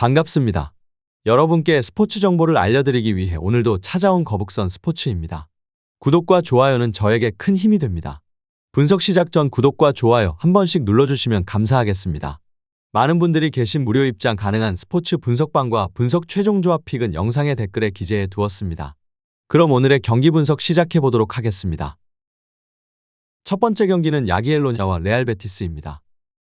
반갑습니다. 여러분께 스포츠 정보를 알려드리기 위해 오늘도 찾아온 거북선 스포츠입니다. 구독과 좋아요는 저에게 큰 힘이 됩니다. 분석 시작 전 구독과 좋아요 한 번씩 눌러주시면 감사하겠습니다. 많은 분들이 계신 무료 입장 가능한 스포츠 분석방과 분석 최종 조합 픽은 영상의 댓글에 기재해 두었습니다. 그럼 오늘의 경기 분석 시작해 보도록 하겠습니다. 첫 번째 경기는 야기엘로냐와 레알 베티스입니다.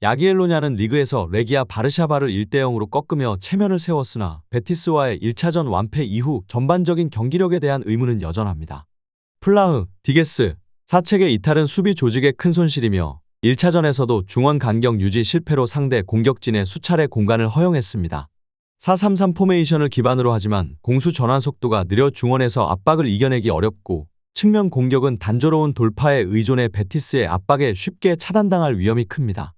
야기엘로냐는 리그에서 레기아 바르샤바를 1대0으로 꺾으며 체면을 세웠으나 베티스와의 1차전 완패 이후 전반적인 경기력에 대한 의문은 여전합니다. 플라흐, 디게스, 사책의 이탈은 수비 조직에 큰 손실이며 1차전에서도 중원 간격 유지 실패로 상대 공격진에 수차례 공간을 허용했습니다. 4-3-3 포메이션을 기반으로 하지만 공수 전환 속도가 느려 중원에서 압박을 이겨내기 어렵고 측면 공격은 단조로운 돌파에 의존해 베티스의 압박에 쉽게 차단당할 위험이 큽니다.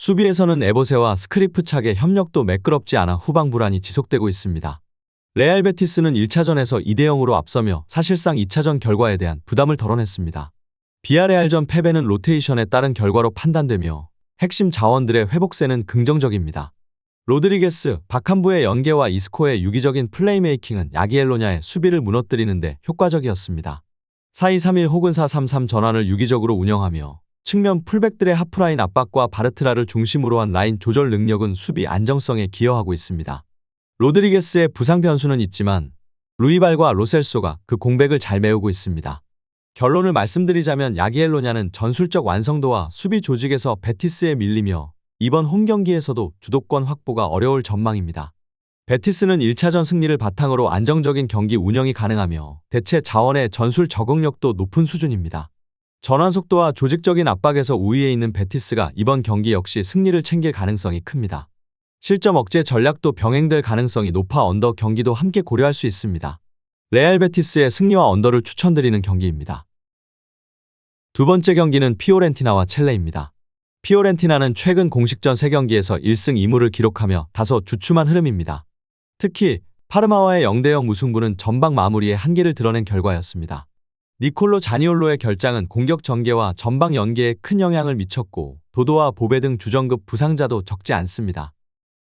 수비에서는 에보세와 스크리프착의 협력도 매끄럽지 않아 후방 불안이 지속되고 있습니다. 레알 베티스는 1차전에서 2대 0으로 앞서며 사실상 2차전 결과에 대한 부담을 덜어냈습니다. 비아레알전 패배는 로테이션에 따른 결과로 판단되며 핵심 자원들의 회복세는 긍정적입니다. 로드리게스, 박한부의 연계와 이스코의 유기적인 플레이메이킹은 야기엘로냐의 수비를 무너뜨리는데 효과적이었습니다. 4-2-3-1 혹은 4-3-3 전환을 유기적으로 운영하며 측면 풀백들의 하프라인 압박과 바르트라를 중심으로 한 라인 조절 능력은 수비 안정성에 기여하고 있습니다. 로드리게스의 부상 변수는 있지만 루이발과 로셀소가 그 공백을 잘 메우고 있습니다. 결론을 말씀드리자면 야기엘로냐는 전술적 완성도와 수비 조직에서 베티스에 밀리며 이번 홈 경기에서도 주도권 확보가 어려울 전망입니다. 베티스는 1차전 승리를 바탕으로 안정적인 경기 운영이 가능하며 대체 자원의 전술 적응력도 높은 수준입니다. 전환 속도와 조직적인 압박에서 우위에 있는 베티스가 이번 경기 역시 승리를 챙길 가능성이 큽니다. 실점 억제 전략도 병행될 가능성이 높아 언더 경기도 함께 고려할 수 있습니다. 레알 베티스의 승리와 언더를 추천드리는 경기입니다. 두 번째 경기는 피오렌티나와 첼레입니다. 피오렌티나는 최근 공식전 3경기에서 1승 2무를 기록하며 다소 주춤한 흐름입니다. 특히 파르마와의 0대0 무승부는 전방 마무리에 한계를 드러낸 결과였습니다. 니콜로 자니올로의 결장은 공격 전개와 전방 연계에 큰 영향을 미쳤고 도도와 보베 등 주전급 부상자도 적지 않습니다.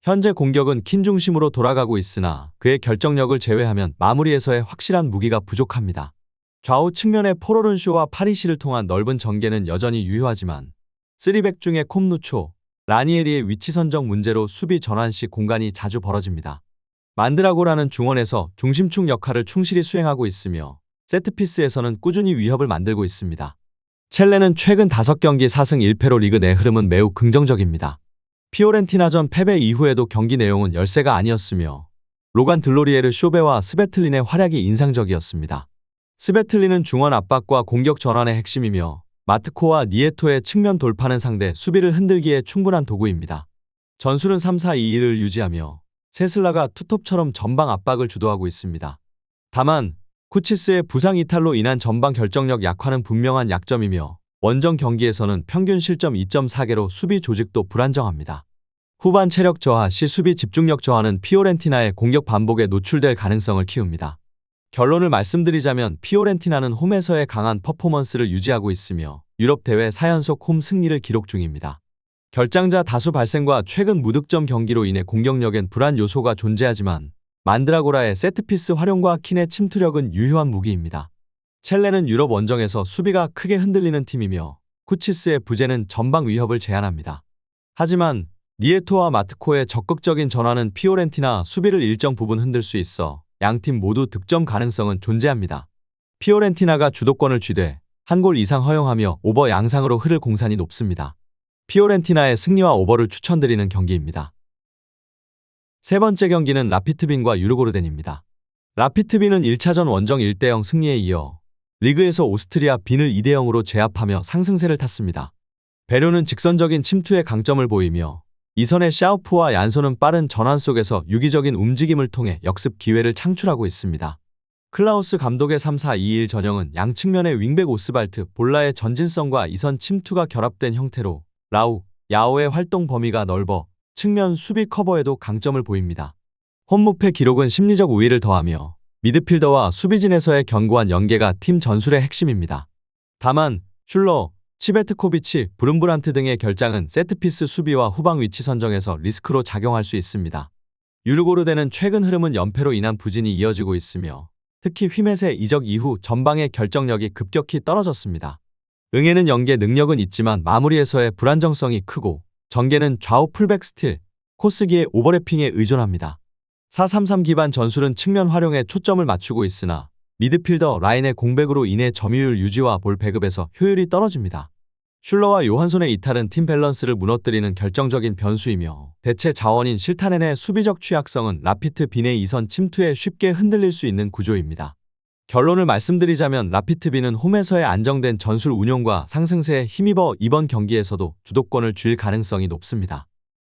현재 공격은 킨 중심으로 돌아가고 있으나 그의 결정력을 제외하면 마무리에서의 확실한 무기가 부족합니다. 좌우 측면의 포로른쇼와 파리시를 통한 넓은 전개는 여전히 유효하지만 3백 중에 콤누초, 라니에리의 위치 선정 문제로 수비 전환 시 공간이 자주 벌어집니다. 만드라고라는 중원에서 중심축 역할을 충실히 수행하고 있으며 세트피스에서는 꾸준히 위협을 만들고 있습니다. 첼레는 최근 5경기 4승 1패로 리그 내 흐름은 매우 긍정적입니다. 피오렌티나전 패배 이후에도 경기 내용은 열세가 아니었으며 로간 들로리에르 쇼베와 스베틀린의 활약이 인상적이었습니다. 스베틀린은 중원 압박과 공격 전환의 핵심이며 마트코와 니에토의 측면 돌파는 상대 수비를 흔들기에 충분한 도구입니다. 전술은 3-4-2-1을 유지하며 세슬라가 투톱처럼 전방 압박을 주도하고 있습니다. 다만 쿠치스의 부상 이탈로 인한 전방 결정력 약화는 분명한 약점이며 원정 경기에서는 평균 실점 2.4개로 수비 조직도 불안정합니다. 후반 체력 저하 시 수비 집중력 저하는 피오렌티나의 공격 반복에 노출될 가능성을 키웁니다. 결론을 말씀드리자면 피오렌티나는 홈에서의 강한 퍼포먼스를 유지하고 있으며 유럽 대회 4연속 홈 승리를 기록 중입니다. 결장자 다수 발생과 최근 무득점 경기로 인해 공격력엔 불안 요소가 존재하지만 만드라고라의 세트피스 활용과 킨의 침투력은 유효한 무기입니다. 첼레는 유럽 원정에서 수비가 크게 흔들리는 팀이며 쿠치스의 부재는 전방 위협을 제한합니다. 하지만 니에토와 마트코의 적극적인 전환은 피오렌티나 수비를 일정 부분 흔들 수 있어 양팀 모두 득점 가능성은 존재합니다. 피오렌티나가 주도권을 쥐되 한 골 이상 허용하며 오버 양상으로 흐를 공산이 높습니다. 피오렌티나의 승리와 오버를 추천드리는 경기입니다. 세 번째 경기는 라피트빈과 유르고르덴입니다. 라피트빈은 1차전 원정 1대0 승리에 이어 리그에서 오스트리아 빈을 2대0으로 제압하며 상승세를 탔습니다. 베르는 직선적인 침투의 강점을 보이며 이선의 샤우프와 얀소는 빠른 전환 속에서 유기적인 움직임을 통해 역습 기회를 창출하고 있습니다. 클라우스 감독의 3-4-2-1 전형은 양측면의 윙백 오스발트, 볼라의 전진성과 이선 침투가 결합된 형태로 라우, 야오의 활동 범위가 넓어 측면 수비 커버에도 강점을 보입니다. 홈무패 기록은 심리적 우위를 더하며 미드필더와 수비진에서의 견고한 연계가 팀 전술의 핵심입니다. 다만 슐러, 치베트코비치, 브룸브란트 등의 결장은 세트피스 수비와 후방 위치 선정에서 리스크로 작용할 수 있습니다. 유르고르대는 최근 흐름은 연패로 인한 부진이 이어지고 있으며 특히 휘메세 이적 이후 전방의 결정력이 급격히 떨어졌습니다. 응에는 연계 능력은 있지만 마무리에서의 불안정성이 크고 전개는 좌우 풀백 스틸, 코스기의 오버래핑에 의존합니다. 433 기반 전술은 측면 활용에 초점을 맞추고 있으나 미드필더 라인의 공백으로 인해 점유율 유지와 볼 배급에서 효율이 떨어집니다. 슐러와 요한손의 이탈은 팀 밸런스를 무너뜨리는 결정적인 변수이며 대체 자원인 실타넨의 수비적 취약성은 라피트 빈의 이선 침투에 쉽게 흔들릴 수 있는 구조입니다. 결론을 말씀드리자면 라피트 빈은 홈에서의 안정된 전술 운용과 상승세에 힘입어 이번 경기에서도 주도권을 쥘 가능성이 높습니다.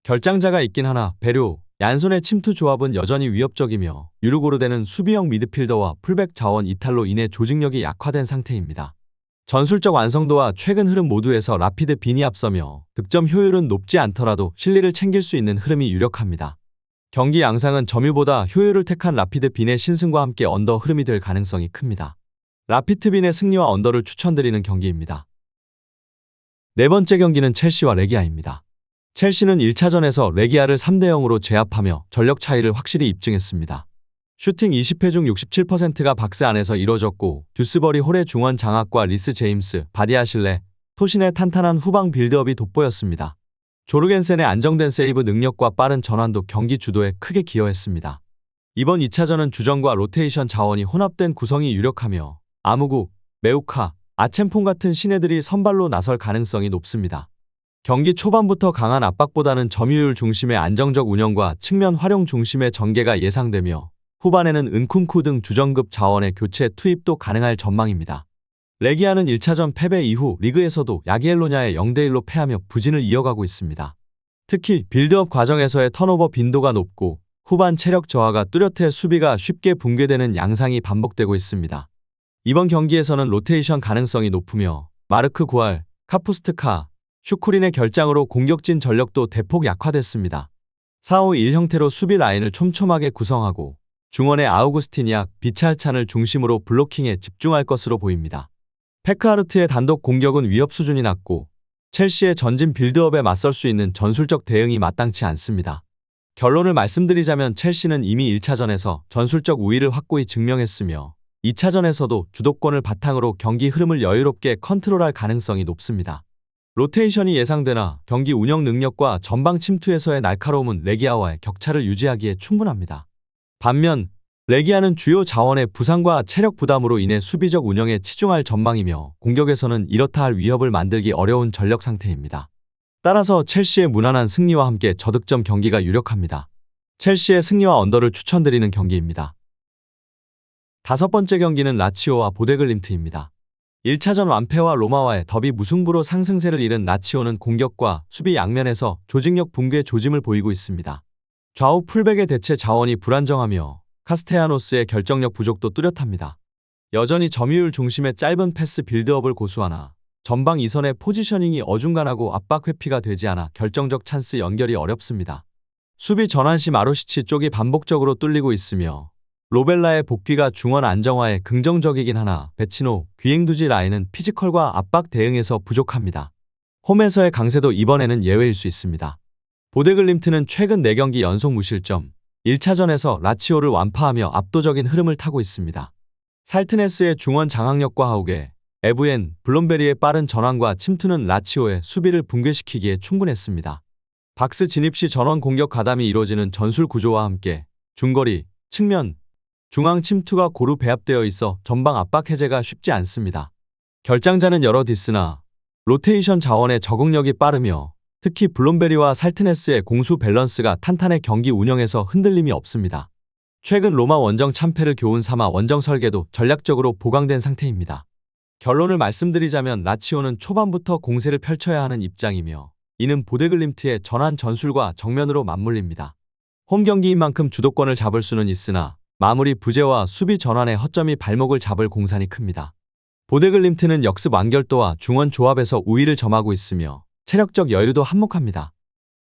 결장자가 있긴 하나 베료, 얀손의 침투 조합은 여전히 위협적이며 유르고르데는 수비형 미드필더와 풀백 자원 이탈로 인해 조직력이 약화된 상태입니다. 전술적 완성도와 최근 흐름 모두에서 라피드 빈이 앞서며 득점 효율은 높지 않더라도 실리를 챙길 수 있는 흐름이 유력합니다. 경기 양상은 점유보다 효율을 택한 라피드 빈의 신승과 함께 언더 흐름이 될 가능성이 큽니다. 라피드 빈의 승리와 언더를 추천드리는 경기입니다. 네 번째 경기는 첼시와 레기아입니다. 첼시는 1차전에서 레기아를 3대 0으로 제압하며 전력 차이를 확실히 입증했습니다. 슈팅 20회 중 67%가 박스 안에서 이뤄졌고 듀스버리 홀의 중원 장악과 리스 제임스, 바디아실레, 토신의 탄탄한 후방 빌드업이 돋보였습니다. 조르겐센의 안정된 세이브 능력과 빠른 전환도 경기 주도에 크게 기여했습니다. 이번 2차전은 주전과 로테이션 자원이 혼합된 구성이 유력하며 아무구, 메우카, 아첸폰 같은 신예들이 선발로 나설 가능성이 높습니다. 경기 초반부터 강한 압박보다는 점유율 중심의 안정적 운영과 측면 활용 중심의 전개가 예상되며 후반에는 은쿤쿠 등 주전급 자원의 교체 투입도 가능할 전망입니다. 레기아는 1차전 패배 이후 리그에서도 야기엘로냐에 0대1로 패하며 부진을 이어가고 있습니다. 특히 빌드업 과정에서의 턴오버 빈도가 높고 후반 체력 저하가 뚜렷해 수비가 쉽게 붕괴되는 양상이 반복되고 있습니다. 이번 경기에서는 로테이션 가능성이 높으며 마르크 구알, 카푸스트카, 슈쿠린의 결장으로 공격진 전력도 대폭 약화됐습니다. 4-5-1 형태로 수비 라인을 촘촘하게 구성하고 중원의 아우구스티니악, 비찰찬을 중심으로 블로킹에 집중할 것으로 보입니다. 페크하르트의 단독 공격은 위협 수준이 낮고 첼시의 전진 빌드업에 맞설 수 있는 전술적 대응이 마땅치 않습니다. 결론을 말씀드리자면 첼시는 이미 1차전에서 전술적 우위를 확고히 증명했으며 2차전에서도 주도권을 바탕으로 경기 흐름을 여유롭게 컨트롤할 가능성이 높습니다. 로테이션이 예상되나 경기 운영 능력과 전방 침투에서의 날카로움은 레기아와의 격차를 유지하기에 충분합니다. 반면 레기아는 주요 자원의 부상과 체력 부담으로 인해 수비적 운영에 치중할 전망이며 공격에서는 이렇다 할 위협을 만들기 어려운 전력 상태입니다. 따라서 첼시의 무난한 승리와 함께 저득점 경기가 유력합니다. 첼시의 승리와 언더를 추천드리는 경기입니다. 다섯 번째 경기는 라치오와 보데글림트입니다. 1차전 완패와 로마와의 더비 무승부로 상승세를 잃은 라치오는 공격과 수비 양면에서 조직력 붕괴 조짐을 보이고 있습니다. 좌우 풀백의 대체 자원이 불안정하며 카스테야노스의 결정력 부족도 뚜렷합니다. 여전히 점유율 중심의 짧은 패스 빌드업을 고수하나 전방 이선의 포지셔닝이 어중간하고 압박 회피가 되지 않아 결정적 찬스 연결이 어렵습니다. 수비 전환 시 마로시치 쪽이 반복적으로 뚫리고 있으며 로벨라의 복귀가 중원 안정화에 긍정적이긴 하나 베치노, 귀행두지 라인은 피지컬과 압박 대응에서 부족합니다. 홈에서의 강세도 이번에는 예외일 수 있습니다. 보데글림트는 최근 4경기 연속 무실점, 1차전에서 라치오를 완파하며 압도적인 흐름을 타고 있습니다. 살트네스의 중원 장악력과 하우게, 에브엔, 블롬베리의 빠른 전환과 침투는 라치오의 수비를 붕괴시키기에 충분했습니다. 박스 진입 시 전원 공격 가담이 이루어지는 전술 구조와 함께 중거리, 측면, 중앙 침투가 고루 배합되어 있어 전방 압박 해제가 쉽지 않습니다. 결장자는 여러 디스나 로테이션 자원의 적응력이 빠르며 특히 블롬베리와 살트네스의 공수 밸런스가 탄탄해 경기 운영에서 흔들림이 없습니다. 최근 로마 원정 참패를 교훈 삼아 원정 설계도 전략적으로 보강된 상태입니다. 결론을 말씀드리자면 라치오는 초반부터 공세를 펼쳐야 하는 입장이며 이는 보데글림트의 전환 전술과 정면으로 맞물립니다. 홈 경기인 만큼 주도권을 잡을 수는 있으나 마무리 부재와 수비 전환의 허점이 발목을 잡을 공산이 큽니다. 보데글림트는 역습 완결도와 중원 조합에서 우위를 점하고 있으며 체력적 여유도 한몫합니다.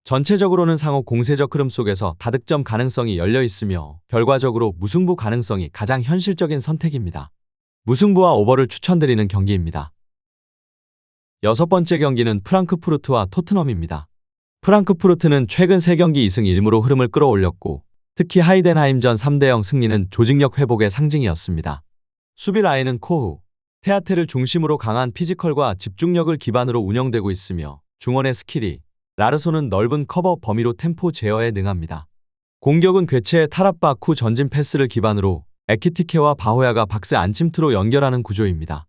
전체적으로는 상호 공세적 흐름 속에서 다득점 가능성이 열려 있으며 결과적으로 무승부 가능성이 가장 현실적인 선택입니다. 무승부와 오버를 추천드리는 경기입니다. 여섯 번째 경기는 프랑크푸르트와 토트넘입니다. 프랑크푸르트는 최근 3경기 2승 1무로 흐름을 끌어올렸고 특히 하이덴하임전 3대0 승리는 조직력 회복의 상징이었습니다. 수비 라인은 코후, 테아테를 중심으로 강한 피지컬과 집중력을 기반으로 운영되고 있으며 중원의 스킬이 라르소는 넓은 커버 범위로 템포 제어에 능합니다. 공격은 괴체의 타랍박 후 전진 패스를 기반으로 에키티케와 바호야가 박스 안침투로 연결하는 구조입니다.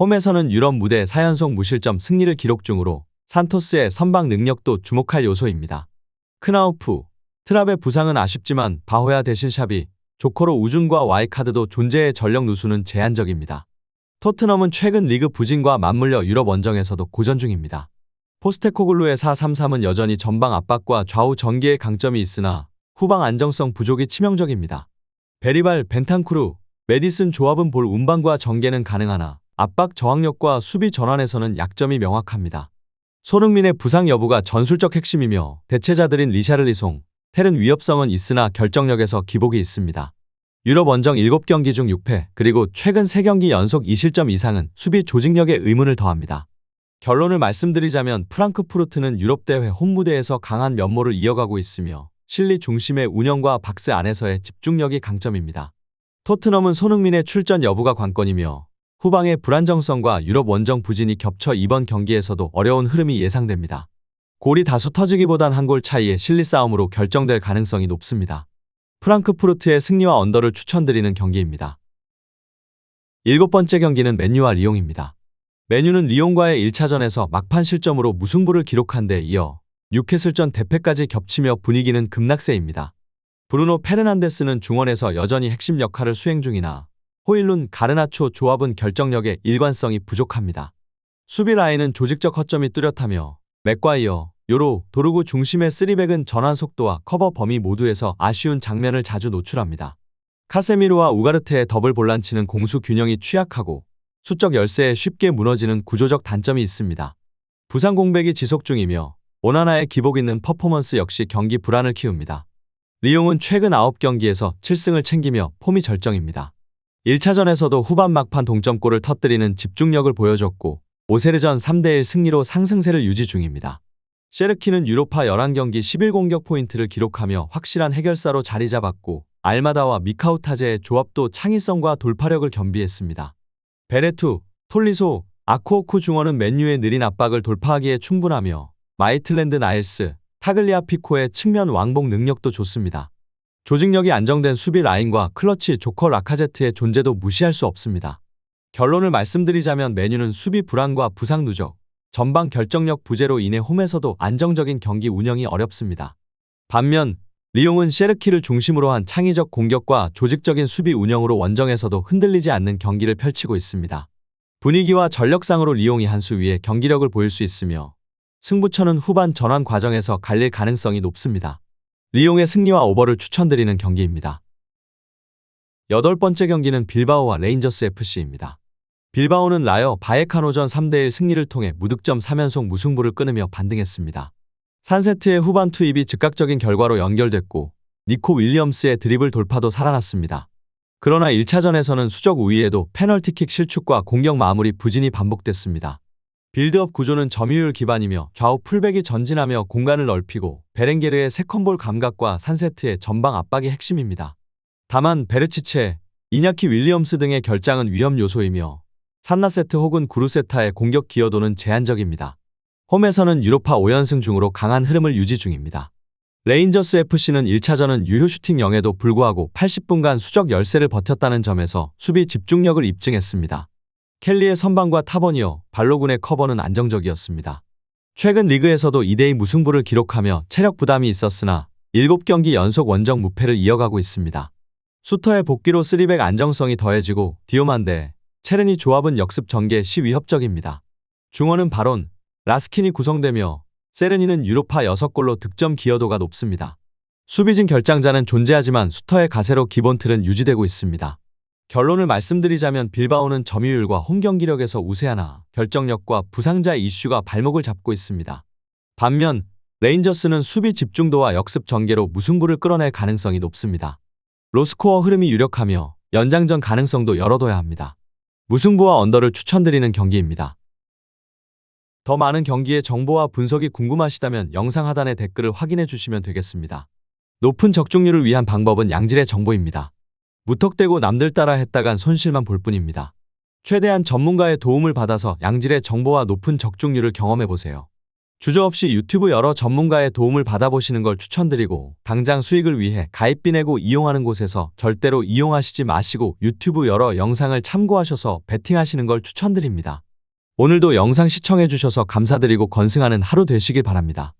홈에서는 유럽 무대 4연속 무실점 승리를 기록 중으로 산토스의 선방 능력도 주목할 요소입니다. 크나우프, 트랍의 부상은 아쉽지만 바호야 대신 샵이 조커로 우준과 와이카드도 존재의 전력 누수는 제한적입니다. 토트넘은 최근 리그 부진과 맞물려 유럽 원정에서도 고전 중입니다. 포스테코글루의 4-3-3은 여전히 전방 압박과 좌우 전개의 강점이 있으나 후방 안정성 부족이 치명적입니다. 베리발, 벤탄쿠르, 메디슨 조합은 볼 운반과 전개는 가능하나 압박 저항력과 수비 전환에서는 약점이 명확합니다. 손흥민의 부상 여부가 전술적 핵심이며 대체자들인 리샤를리송, 텔은 위협성은 있으나 결정력에서 기복이 있습니다. 유럽 원정 7경기 중 6패, 그리고 최근 3경기 연속 2실점 이상은 수비 조직력에 의문을 더합니다. 결론을 말씀드리자면 프랑크푸르트는 유럽 대회 홈무대에서 강한 면모를 이어가고 있으며 실리 중심의 운영과 박스 안에서의 집중력이 강점입니다. 토트넘은 손흥민의 출전 여부가 관건이며 후방의 불안정성과 유럽 원정 부진이 겹쳐 이번 경기에서도 어려운 흐름이 예상됩니다. 골이 다수 터지기보단 한 골 차이의 실리 싸움으로 결정될 가능성이 높습니다. 프랑크푸르트의 승리와 언더를 추천드리는 경기입니다. 일곱 번째 경기는 맨유와 리옹입니다. 맨유는 리옹과의 1차전에서 막판 실점으로 무승부를 기록한 데 이어 뉴캐슬전 대패까지 겹치며 분위기는 급락세입니다. 브루노 페르난데스는 중원에서 여전히 핵심 역할을 수행 중이나 호일룬 가르나초 조합은 결정력에 일관성이 부족합니다. 수비 라인은 조직적 허점이 뚜렷하며 맥과이어, 요로, 도르구 중심의 쓰리백은 전환 속도와 커버 범위 모두에서 아쉬운 장면을 자주 노출합니다. 카세미로와 우가르테의 더블 볼란치는 공수 균형이 취약하고 수적 열세에 쉽게 무너지는 구조적 단점이 있습니다. 부상 공백이 지속 중이며 오나나의 기복 있는 퍼포먼스 역시 경기 불안을 키웁니다. 리옹은 최근 9경기에서 7승을 챙기며 폼이 절정입니다. 1차전에서도 후반 막판 동점골을 터뜨리는 집중력을 보여줬고 오세르전 3대1 승리로 상승세를 유지 중입니다. 셰르키는 유로파 11경기 11공격 포인트를 기록하며 확실한 해결사로 자리 잡았고 알마다와 미카우타제의 조합도 창의성과 돌파력을 겸비했습니다. 베레투, 톨리소, 아쿠오쿠 중원은 맨유의 느린 압박을 돌파하기에 충분하며 마이틀랜드 나일스, 타글리아 피코의 측면 왕복 능력도 좋습니다. 조직력이 안정된 수비 라인과 클러치 조커 라카제트의 존재도 무시할 수 없습니다. 결론을 말씀드리자면 메뉴는 수비 불안과 부상 누적, 전방 결정력 부재로 인해 홈에서도 안정적인 경기 운영이 어렵습니다. 반면 리옹은 셰르키를 중심으로 한 창의적 공격과 조직적인 수비 운영으로 원정에서도 흔들리지 않는 경기를 펼치고 있습니다. 분위기와 전력상으로 리옹이 한 수 위에 경기력을 보일 수 있으며 승부처는 후반 전환 과정에서 갈릴 가능성이 높습니다. 리옹의 승리와 오버를 추천드리는 경기입니다. 여덟 번째 경기는 빌바오와 레인저스 FC입니다. 빌바오는 라여 바에카노전 3대1 승리를 통해 무득점 3연속 무승부를 끊으며 반등했습니다. 산세트의 후반 투입이 즉각적인 결과로 연결됐고 니코 윌리엄스의 드리블 돌파도 살아났습니다. 그러나 1차전에서는 수적 우위에도 페널티킥 실축과 공격 마무리 부진이 반복됐습니다. 빌드업 구조는 점유율 기반이며 좌우 풀백이 전진하며 공간을 넓히고 베렌게르의 세컨볼 감각과 산세트의 전방 압박이 핵심입니다. 다만 베르치체, 이냐키 윌리엄스 등의 결장은 위험 요소이며 산나세트 혹은 구루세타의 공격 기여도는 제한적입니다. 홈에서는 유로파 5연승 중으로 강한 흐름을 유지 중입니다. 레인저스 FC는 1차전은 유효 슈팅 0에도 불구하고 80분간 수적 열세를 버텼다는 점에서 수비 집중력을 입증했습니다. 켈리의 선방과 타버니어, 발로군의 커버는 안정적이었습니다. 최근 리그에서도 2대2 무승부를 기록하며 체력 부담이 있었으나 7경기 연속 원정 무패를 이어가고 있습니다. 수터의 복귀로 3백 안정성이 더해지고 디오만데, 체르니 조합은 역습 전개 시 위협적입니다. 중원은 바론, 라스킨이 구성되며 세르니는 유로파 6골로 득점 기여도가 높습니다. 수비진 결장자는 존재하지만 수터의 가세로 기본 틀은 유지되고 있습니다. 결론을 말씀드리자면 빌바오는 점유율과 홈 경기력에서 우세하나 결정력과 부상자 이슈가 발목을 잡고 있습니다. 반면 레인저스는 수비 집중도와 역습 전개로 무승부를 끌어낼 가능성이 높습니다. 로스코어 흐름이 유력하며 연장전 가능성도 열어둬야 합니다. 무승부와 언더를 추천드리는 경기입니다. 더 많은 경기의 정보와 분석이 궁금하시다면 영상 하단의 댓글을 확인해 주시면 되겠습니다. 높은 적중률을 위한 방법은 양질의 정보입니다. 무턱대고 남들 따라 했다간 손실만 볼 뿐입니다. 최대한 전문가의 도움을 받아서 양질의 정보와 높은 적중률을 경험해 보세요. 주저 없이 유튜브 여러 전문가의 도움을 받아보시는 걸 추천드리고 당장 수익을 위해 가입비 내고 이용하는 곳에서 절대로 이용하시지 마시고 유튜브 여러 영상을 참고하셔서 베팅하시는 걸 추천드립니다. 오늘도 영상 시청해 주셔서 감사드리고 건승하는 하루 되시길 바랍니다.